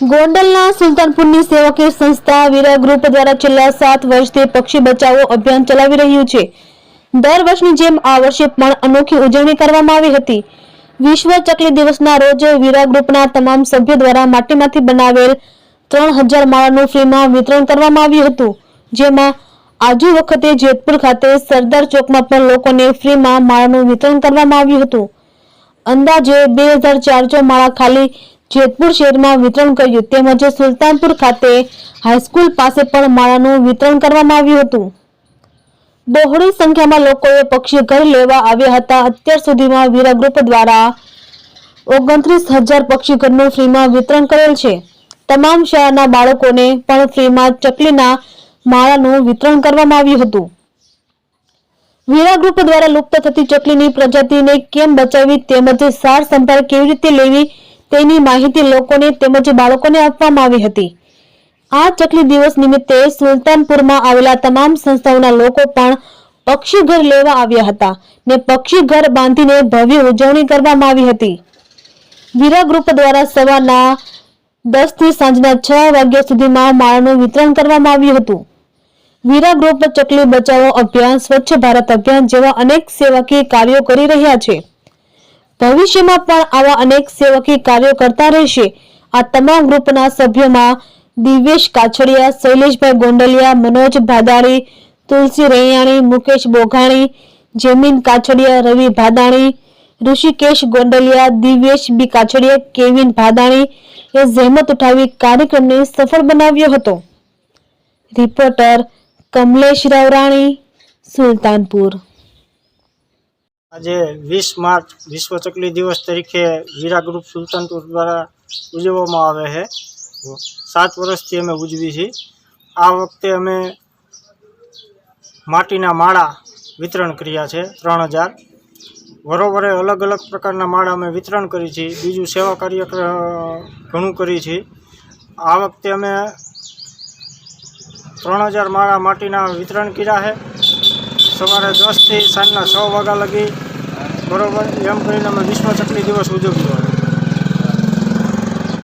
ગોંડલના સુલતાનપુરની સેવકીય સંસ્થા વીરા ગ્રુપ દ્વારા છેલ્લા સાત વર્ષથી પક્ષી બચાવો અભિયાન ચલાવી રહ્યું છે. દર વર્ષની જેમ આ વર્ષે પણ અનોખી ઉજવણી કરવામાં આવી હતી. વિશ્વ ચકલી દિવસના રોજ વીરા ગ્રુપના તમામ સભ્યો દ્વારા માટીમાંથી બનાવેલ ત્રણ હજાર માળાનું ફ્રીમાં વિતરણ કરવામાં આવ્યું હતું. જેમાં આજુ વખતે જેતપુર ખાતે સરદાર ચોકમાં પણ લોકોને ફ્રીમાં માળાનું વિતરણ કરવામાં આવ્યું હતું. અંદાજે બે હજાર ચારસો માળા ખાલી જેતપુર શહેરમાં વિતરણ કર્યું તેમજ સુલતાનપુર ખાતે હાઈસ્કૂલ પાસે પણ માળાનું વિતરણ કરવામાં આવ્યું હતું. બહોળી સંખ્યામાં લોકોએ પક્ષી ઘર લેવા આવ્યા હતા. અત્યાર સુધીમાં વીરા ગ્રુપ દ્વારા ઓગણત્રીસ હજાર પક્ષી ઘરનું ફ્રીમાં વિતરણ કરેલ છે. તમામ શાળાના બાળકોને પણ ફ્રીમાં ચકલીના માળાનું વિતરણ કરવામાં આવ્યું હતું. વીરા ગ્રુપ દ્વારા લુપ્ત થતી ચકલીની પ્રજાતિને કેમ બચાવવી તેમજ સાર સંભાળ કેવી રીતે લેવી તેની માહિતી લોકોને તેમજ બાળકોને આપવામાં આવી હતી. આ ચકલી દિવસ નિમિત્તે સુલતાનપુરમાં આવેલા તમામ સંસ્થાઓના લોકો પણ પક્ષી ઘર લેવા આવ્યા હતા ને પક્ષી ઘર બાંધીને ભવ્ય ઉજવણી કરવામાં આવી હતી. વીરા ગ્રુપ દ્વારા સવારના દસથી સાંજના છ વાગ્યા સુધીમાં માળાનું વિતરણ કરવામાં આવ્યું હતું. વીરા ગ્રુપ ચકલી બચાવો અભિયાન, સ્વચ્છ ભારત અભિયાન જેવા અનેક સેવાકીય કાર્યો કરી રહ્યા છે. ભવિષ્યમાં પણ આવા અનેક સેવકી કાર્યો કરતા રહેશે. આ તમામ ગ્રુપના સભ્યોમાં દિવ્યેશ કાછડિયા, શૈલેષભાઈ ગોંડલિયા, મનોજ ભાદાણી, તુલસી રૈયાણી, મુકેશ બોઘાણી, જેમીન કાછડિયા, રવિ ભાદાણી, ઋષિકેશ ગોંડલિયા, દિવ્યેશ બી કાછડિયા, કેવિન ભાદાણી એ જહેમત ઉઠાવી કાર્યક્રમને સફળ બનાવ્યો હતો. રિપોર્ટર કમલેશ રાવરાણી, સુલતાનપુર. આજે વીસ માર્ચ વિશ્વ ચકલી દિવસ તરીકે વીરા ગ્રુપ સુલતાનપુર દ્વારા ઉજવવામાં આવે છે. સાત વર્ષથી અમે ઉજવી છીએ. આ વખતે અમે માટીના માળા વિતરણ કર્યા છે, ત્રણ હજાર. વરોવરે અલગ અલગ પ્રકારના માળા અમે વિતરણ કરી છીએ. બીજું સેવા કાર્ય ઘણું કરી છીએ. આ વખતે અમે ત્રણ હજાર માળા માટીના વિતરણ કર્યા છે. સવારે દસથી સાંજના છ વાગ્યા લગી બરોબર એમ કરીને અમે વિશ્વ ચકલી દિવસ ઉજવ્યો.